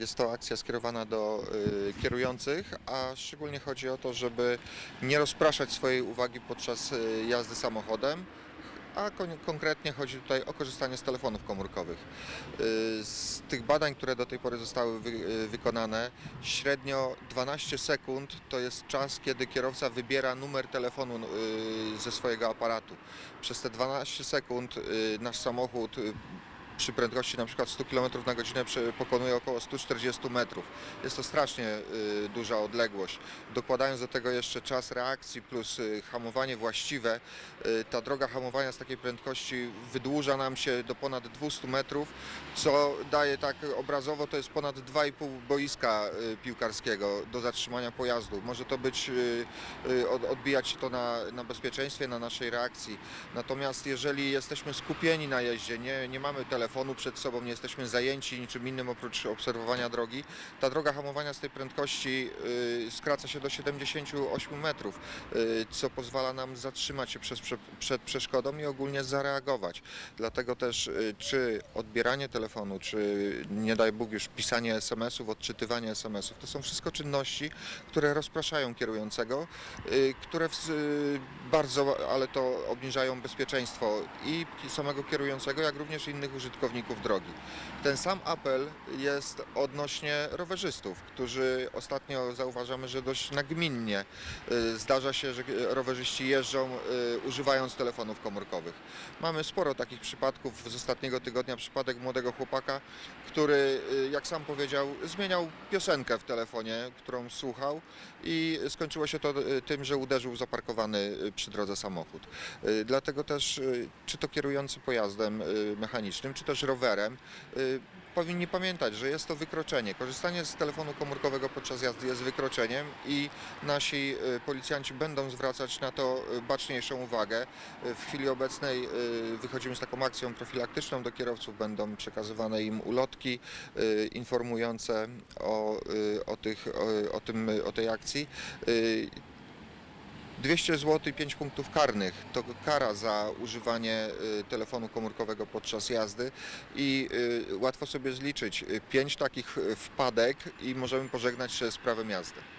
Jest to akcja skierowana do y, kierujących, a szczególnie chodzi o to, żeby nie rozpraszać swojej uwagi podczas y, jazdy samochodem, a kon- konkretnie chodzi tutaj o korzystanie z telefonów komórkowych. Y, Z tych badań, które do tej pory zostały wy, wykonane, średnio 12 sekund to jest czas, kiedy kierowca wybiera numer telefonu ze swojego aparatu. Przez te 12 sekund nasz samochód przy prędkości na przykład 100 km na godzinę pokonuje około 140 metrów. Jest to strasznie y, duża odległość. Dokładając do tego jeszcze czas reakcji plus y, hamowanie właściwe, y, ta droga hamowania z takiej prędkości wydłuża nam się do ponad 200 metrów, co daje tak obrazowo, to jest ponad 2,5 boiska piłkarskiego do zatrzymania pojazdu. Może to być, od- odbijać się to na, na bezpieczeństwie, na naszej reakcji. Natomiast jeżeli jesteśmy skupieni na jeździe, nie, nie mamy telefonu przed sobą, nie jesteśmy zajęci niczym innym oprócz obserwowania drogi, ta droga hamowania z tej prędkości y, skraca się do 78 metrów, y, co pozwala nam zatrzymać się przed przeszkodą i ogólnie zareagować. Dlatego też y, czy odbieranie telefonu, czy nie daj Bóg już pisanie SMS-ów, odczytywanie SMS-ów, to są wszystko czynności, które rozpraszają kierującego, które bardzo, ale to obniżają bezpieczeństwo i samego kierującego, jak również innych użytkowników drogi. Ten sam apel jest odnośnie rowerzystów, którzy ostatnio zauważamy, że dość nagminnie y, zdarza się, że rowerzyści jeżdżą y, używając telefonów komórkowych. Mamy sporo takich przypadków z ostatniego tygodnia, przypadek młodego chłopaka, który, y, jak sam powiedział, zmieniał piosenkę w telefonie, którą słuchał i skończyło się to tym, że uderzył w zaparkowany przy drodze samochód. Dlatego też, czy to kierujący pojazdem mechanicznym, czy też rowerem, y, powinni pamiętać, że jest to wykroczenie. Korzystanie z telefonu komórkowego podczas jazdy jest wykroczeniem i nasi y, policjanci będą zwracać na to y, baczniejszą uwagę. W chwili obecnej wychodzimy z taką akcją profilaktyczną do kierowców, będą przekazywane im ulotki informujące o, o, tych, o, o, tym, o tej akcji. Y, 200 zł i 5 punktów karnych to kara za używanie y, telefonu komórkowego podczas jazdy i y, łatwo sobie zliczyć 5 takich y, wpadek i możemy pożegnać się z prawem jazdy.